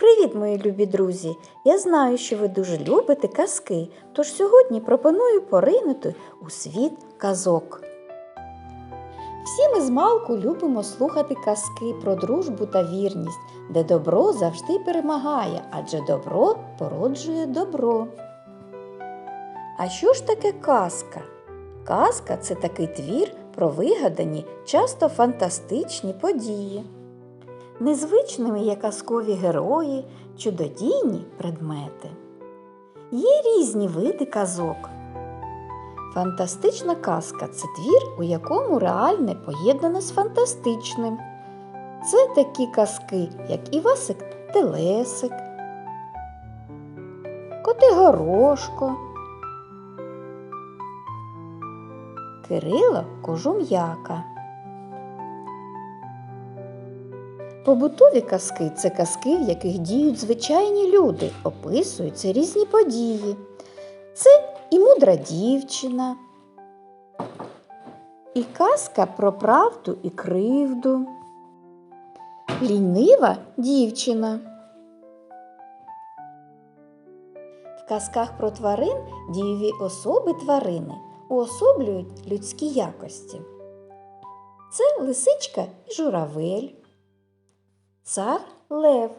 Привіт, мої любі друзі! Я знаю, що ви дуже любите казки, тож сьогодні пропоную поринути у світ казок. Всі ми з малку любимо слухати казки про дружбу та вірність, де добро завжди перемагає, адже добро породжує добро. А що ж таке казка? Казка це такий твір про вигадані, часто фантастичні події. Незвичними є казкові герої, чудодійні предмети. Є різні види казок. Фантастична казка це твір, у якому реальне поєднане з фантастичним. Це такі казки, як Івасик Телесик, Котигорошко, Кирило Кожум'яка. Побутові казки це казки, в яких діють звичайні люди, описуються різні події. Це і мудра дівчина, і казка про правду і кривду, лінива дівчина. В казках про тварин дієві особи тварини уособлюють людські якості. Це лисичка і журавель. Цар Лев.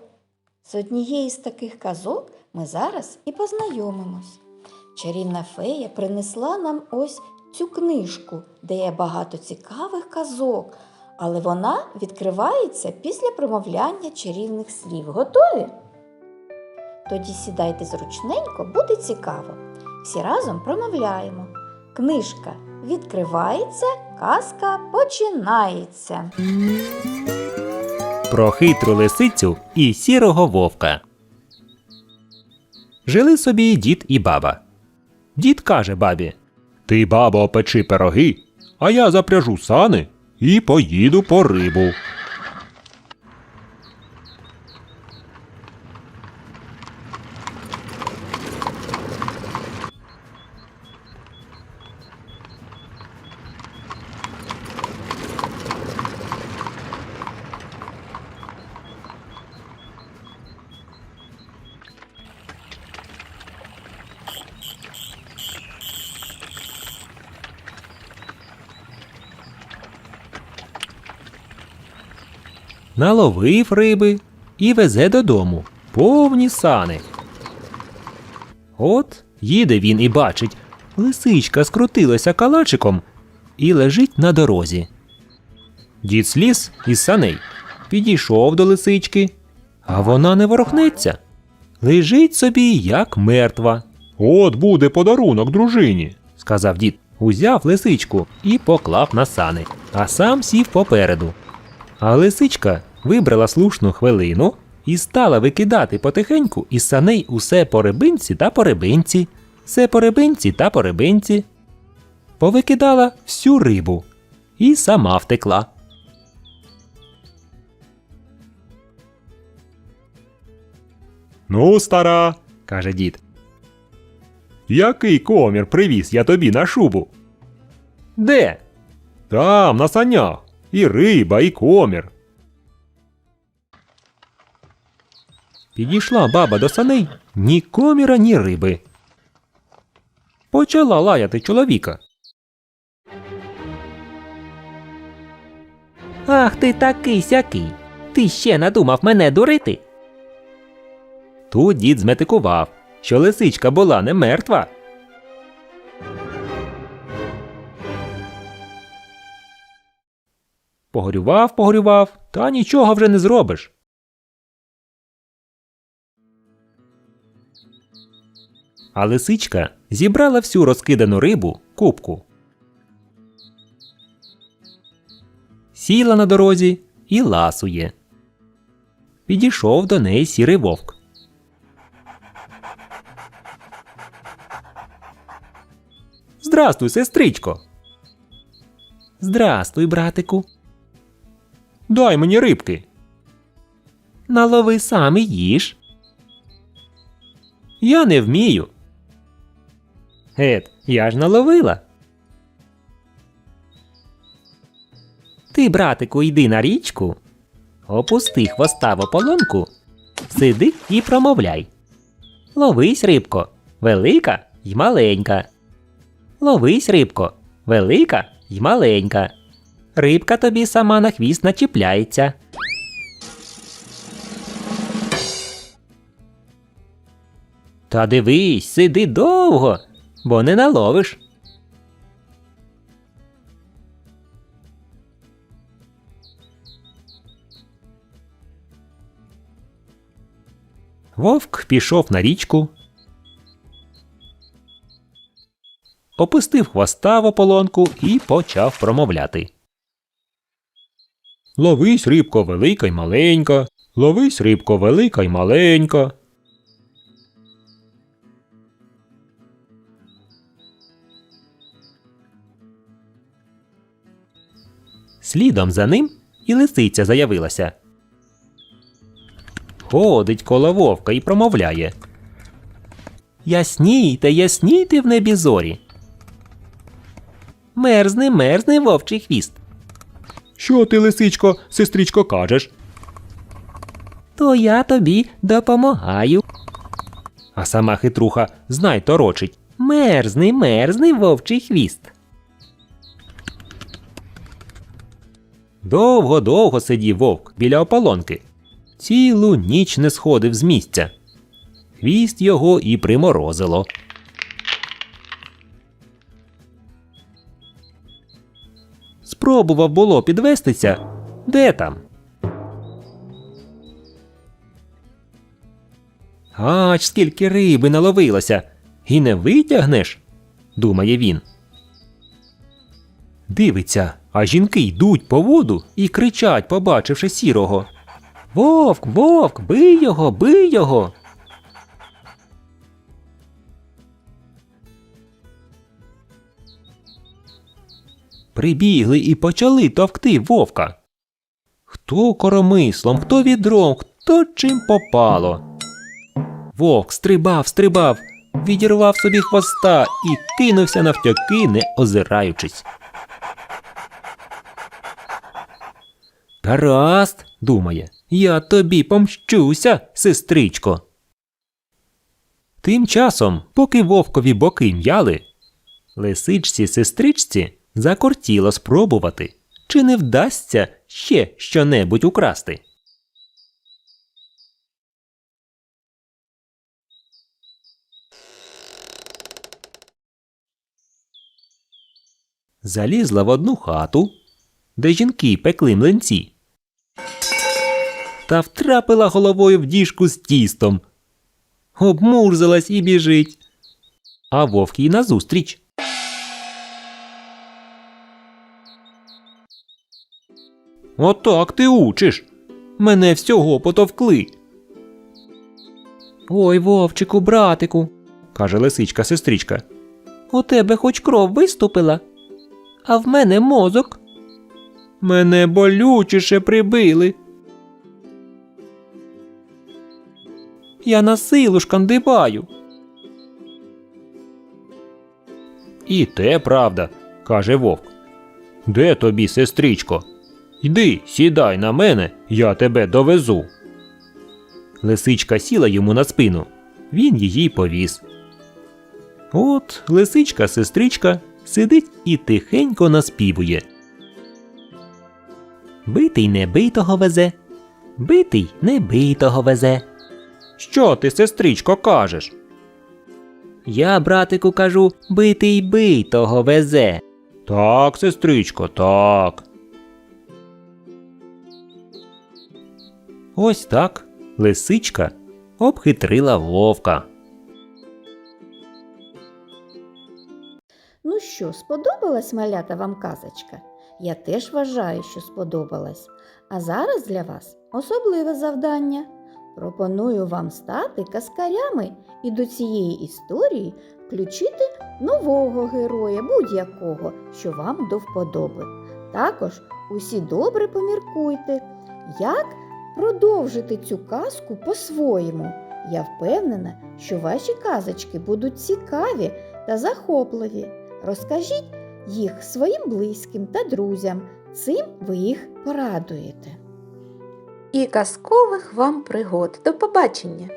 З однієї з таких казок ми зараз і познайомимось. Чарівна фея принесла нам ось цю книжку, де є багато цікавих казок, але вона відкривається після промовляння чарівних слів. Готові? Тоді сідайте зручненько, буде цікаво. Всі разом промовляємо. Книжка відкривається, казка починається. Про хитру лисицю і сірого вовка. Жили собі дід і баба. Дід каже бабі: Ти, бабо, печи пироги, а я запряжу сани і поїду по рибу. Наловив риби і везе додому повні сани. От їде він і бачить, лисичка скрутилася калачиком і лежить на дорозі. Дід сліз із саней, підійшов до лисички, а вона не ворохнеться. Лежить собі, як мертва. От буде подарунок дружині, сказав дід. Узяв лисичку і поклав на сани, а сам сів попереду. А лисичка вибрала слушну хвилину і стала викидати потихеньку із саней усе по рибинці та по рибинці, все по рибинці та по рибинці. Повикидала всю рибу і сама втекла. Ну, стара, каже дід. Який комір привіз я тобі на шубу? Де? Там, на санях. І риба, і комір. Підійшла баба до саней ні коміра, ні риби. Почала лаяти чоловіка. Ах ти такий сякий. Ти ще надумав мене дурити. Тут дід зметикував, що лисичка була не мертва. Погорював, погорював, та нічого вже не зробиш. А лисичка зібрала всю розкидану рибу кубку. Сіла на дорозі і ласує. Підійшов до неї сірий вовк. Здрастуй, сестричко. Здрастуй, братику. Дай мені рибки. Налови сам і їж. Я не вмію. Гет, я ж наловила. Ти, братику, йди на річку, опусти хвоста в ополонку сиди і промовляй. Ловись, рибко, велика й маленька. Ловись, рибко, велика й маленька. Рибка тобі сама на хвіст начіпляється. Та дивись, сиди довго, бо не наловиш. Вовк пішов на річку, опустив хвоста в ополонку і почав промовляти. Ловись, рибко велика й маленька, ловись, рибко велика й маленька. Слідом за ним і лисиця заявилася. Ходить коло вовка і промовляє. Яснійте, яснійте в небі зорі. Мерзне, мерзне вовчий хвіст. Що ти, лисичко, сестричко, кажеш? То я тобі допомагаю. А сама хитруха знай торочить. Мерзний, мерзний вовчий хвіст. Довго-довго сидів вовк біля ополонки. Цілу ніч не сходив з місця. Хвіст його і приморозило. Спробував було підвестися. Де там? Ач, скільки риби наловилося, і не витягнеш, думає він. Дивиться, а жінки йдуть по воду і кричать, побачивши сірого. Вовк, вовк, бий його, бий його. Прибігли і почали товкти вовка. Хто коромислом, хто відром, хто чим попало. Вовк стрибав, стрибав, відірвав собі хвоста і кинувся навтьоки, не озираючись. Гаразд, думає, я тобі помщуся, сестричко. Тим часом, поки вовкові боки м'яли, лисичці сестричці закортіло спробувати, чи не вдасться ще щонебудь украсти. Залізла в одну хату, де жінки пекли млинці, та втрапила головою в діжку з тістом. Обмурзалась і біжить. А вовк їй назустріч. Отак ти учиш. Мене всього потовкли. Ой, вовчику, братику, каже лисичка сестричка. У тебе хоч кров виступила, а в мене мозок. Мене болючіше прибили. Я на силу шкандибаю. І те правда, каже вовк. Де тобі, сестричко? Йди, сідай на мене, я тебе довезу. Лисичка сіла йому на спину. Він її повіз. От лисичка сестричка сидить і тихенько наспівує. Битий не битого везе, битий не битого везе. Що ти, сестричко, кажеш? Я, братику, кажу, битий битого везе. Так, сестричко, так. Ось так лисичка обхитрила вовка. Ну що, сподобалась малята вам казочка? Я теж вважаю, що сподобалась. А зараз для вас особливе завдання. Пропоную вам стати каскарями і до цієї історії включити нового героя, будь-якого, що вам до вподоби. Також усі добре поміркуйте, як продовжити цю казку по-своєму. Я впевнена, що ваші казочки будуть цікаві та захопливі. Розкажіть їх своїм близьким та друзям. Цим ви їх порадуєте. І казкових вам пригод. До побачення!